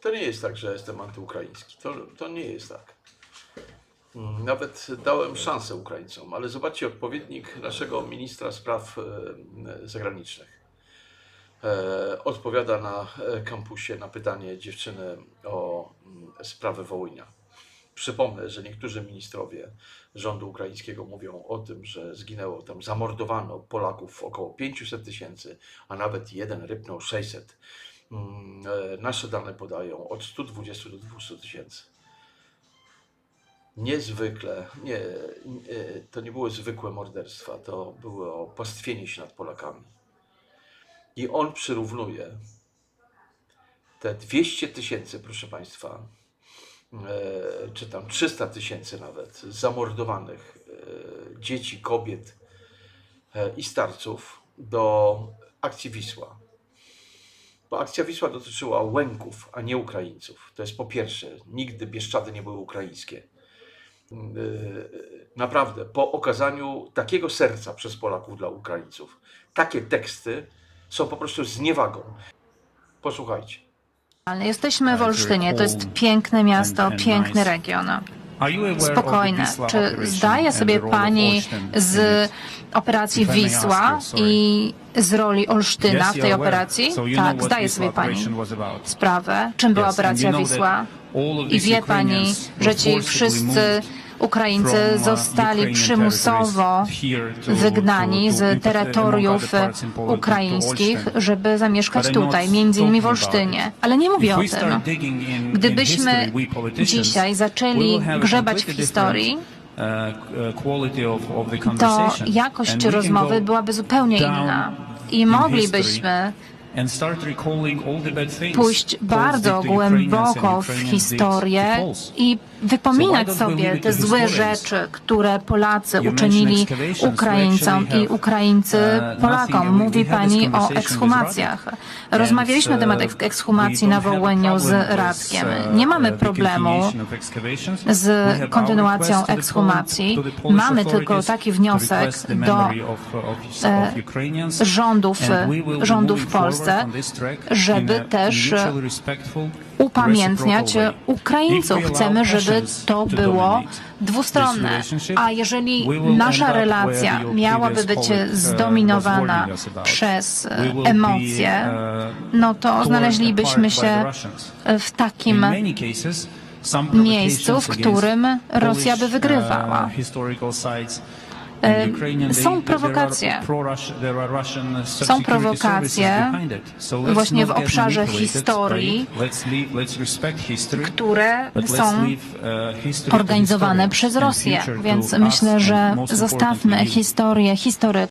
To nie jest tak, że jestem antyukraiński. To, to nie jest tak. Mm, Nawet dałem szansę Ukraińcom, ale zobaczcie odpowiednik naszego ministra spraw e, zagranicznych. E, Odpowiada na e, kampusie na pytanie dziewczyny o mm, sprawę Wołynia. Przypomnę, że niektórzy ministrowie rządu ukraińskiego mówią o tym, że zginęło tam, zamordowano Polaków około 500 tysięcy, a nawet jeden rypnął 600. Mm, e, Nasze dane podają od 120 do 200 tysięcy. Niezwykle, nie, nie, to nie były zwykłe morderstwa, to było pastwienie się nad Polakami. I on przyrównuje te 200 tysięcy, proszę Państwa, e, czy tam 300 tysięcy nawet zamordowanych e, dzieci, kobiet e, i starców do akcji Wisła. Bo akcja Wisła dotyczyła Łęków, a nie Ukraińców. To jest po pierwsze, nigdy Bieszczady nie były ukraińskie. Yy, Naprawdę, po okazaniu takiego serca przez Polaków dla Ukraińców, takie teksty są po prostu zniewagą. Posłuchajcie. Jesteśmy w Olsztynie, to jest piękne miasto, piękny region. Spokojne. Czy zdaje sobie pani z operacji Wisła i z roli Olsztyna w tej operacji? Tak, zdaje sobie pani sprawę, czym była operacja Wisła. I wie pani, że ci wszyscy Ukraińcy zostali przymusowo wygnani z terytoriów ukraińskich, żeby zamieszkać tutaj, między innymi w Olsztynie. Ale nie mówię o tym. Gdybyśmy dzisiaj zaczęli grzebać w historii, to jakość rozmowy byłaby zupełnie inna. I moglibyśmy pójść bardzo głęboko w historię i wypominać sobie te złe rzeczy, które Polacy uczynili Ukraińcom i Ukraińcy Polakom. Mówi Pani o ekshumacjach. Rozmawialiśmy na temat eks- ekshumacji na Wołyniu z Radkiem. Nie mamy problemu z kontynuacją ekshumacji. Mamy tylko taki wniosek do e, rządów, rządów w Polsce, żeby też upamiętniać Ukraińców. Chcemy, żeby to było dwustronne. A jeżeli nasza relacja miałaby być zdominowana przez e, emocje, no to znaleźlibyśmy się w takim miejscu, w którym Rosja by wygrywała. Są prowokacje. Są prowokacje właśnie w obszarze historii, które są organizowane przez Rosję. Więc myślę, że zostawmy historię historykom.